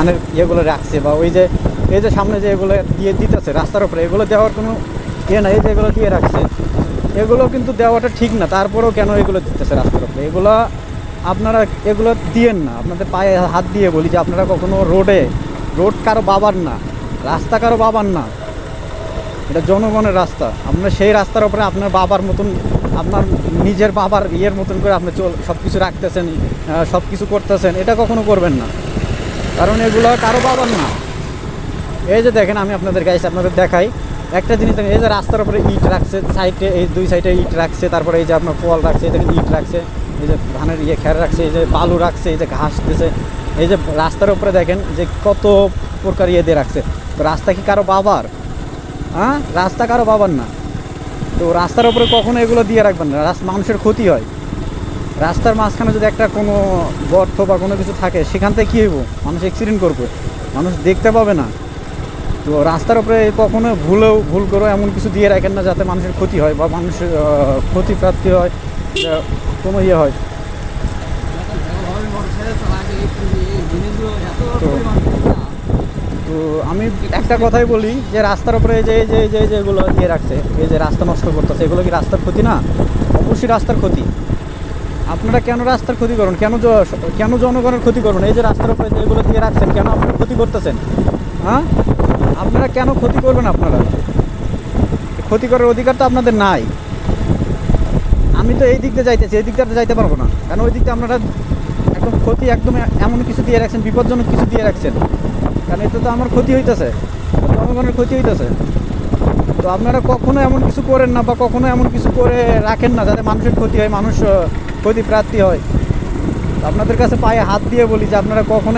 ধানের ইয়েগুলো রাখছে বা ওই যে, এই যে সামনে যে এগুলো দিয়ে দিতেছে, রাস্তার উপরে, এগুলো দেওয়ার কোনো ইয়ে না এই যে এগুলো দিয়ে রাখছে, এগুলো কিন্তু দেওয়াটা ঠিক না, তারপরেও কেন এগুলো দিতেছে রাস্তার উপরে? এগুলো আপনারা এগুলো দিয়েন না, আপনাদের পায়ে হাত দিয়ে বলি যে আপনারা কখনো রোডে, রোড কারও বাবার না, রাস্তা কারও বাবার না, এটা জনগণের রাস্তা আপনার সেই রাস্তার উপরে আপনার বাবার মতন, আপনার নিজের বাবার ইয়ের মতন করে আপনি চল সব কিছু রাখতেছেন সব কিছু করতেছেন, এটা কখনো করবেন না। কারণ এগুলো কারও বাবার না। এই যে দেখেন, আমি আপনাদের গাইছি আপনাদের দেখাই। একটা জিনিস দেখেন, এই যে রাস্তার উপরে ইট রাখছে, সাইডে এই দুই সাইডে ইট রাখছে, তারপরে এই যে আপনার কল রাখছে, এই ইট রাখছে, এই যে ধানের ইয়ে খের রাখছে, এই যে বালু রাখছে, এই যে ঘাস দিছে। এই যে রাস্তার উপরে দেখেন যে কত প্রকার ইয়ে দিয়ে রাখছে। তো রাস্তা কি কারও বাবার? হ্যাঁ? রাস্তা কারও বাবার না। তো রাস্তার উপরে কখনো এগুলো দিয়ে রাখবেন না। রাস্তা মানুষের ক্ষতি হয়। রাস্তার মাঝখানে যদি একটা কোনো গর্ত বা কোনো কিছু থাকে, সেখান থেকে কী হইব? মানুষ অ্যাক্সিডেন্ট করবে। মানুষ দেখতে পাবে না। তো রাস্তার উপরে কখনো ভুলেও ভুল করে এমন কিছু দিয়ে রাখেন না যাতে মানুষের ক্ষতি হয় বা মানুষের ক্ষতিপ্রাপ্তি হয় কোনো ইয়ে হয়। তো আমি একটা কথাই বলি যে রাস্তার উপরে যে যে যে এই যে এগুলো দিয়ে রাখছে, এই যে রাস্তা নষ্ট করতেছে, এগুলো কি রাস্তার ক্ষতি না? অবশ্যই রাস্তার ক্ষতি। আপনারা কেন রাস্তার ক্ষতি করুন? কেন কেন জনগণের ক্ষতি করবেন এই যে রাস্তার উপরে এগুলো দিয়ে রাখছেন, কেন আপনারা ক্ষতি করতেছেন? হ্যাঁ? আপনারা কেন ক্ষতি করবেন আপনারা? ক্ষতি করার অধিকার তো আপনাদের নাই। আমি তো এই দিক দিয়ে যাইতেছি, এই দিকটাতে যাইতে পারব না। কারণ ওই দিকটা আপনারা একদম ক্ষতি একদম এমন কিছু দিয়ে রাখছেন, বিপজ্জনক কিছু দিয়ে রাখছেন। কারণ এতে তো আমার ক্ষতি হইতেছে, জনগণের ক্ষতি হইতেছে। তো আপনারা কখনো এমন কিছু করেন না বা কখনো এমন কিছু করে রাখেন না যাতে মানুষের ক্ষতি হয়, মানুষ ক্ষতিপ্রাপ্তি হয়। আপনাদের কাছে পায়ে হাত দিয়ে বলি যে আপনারা কখনো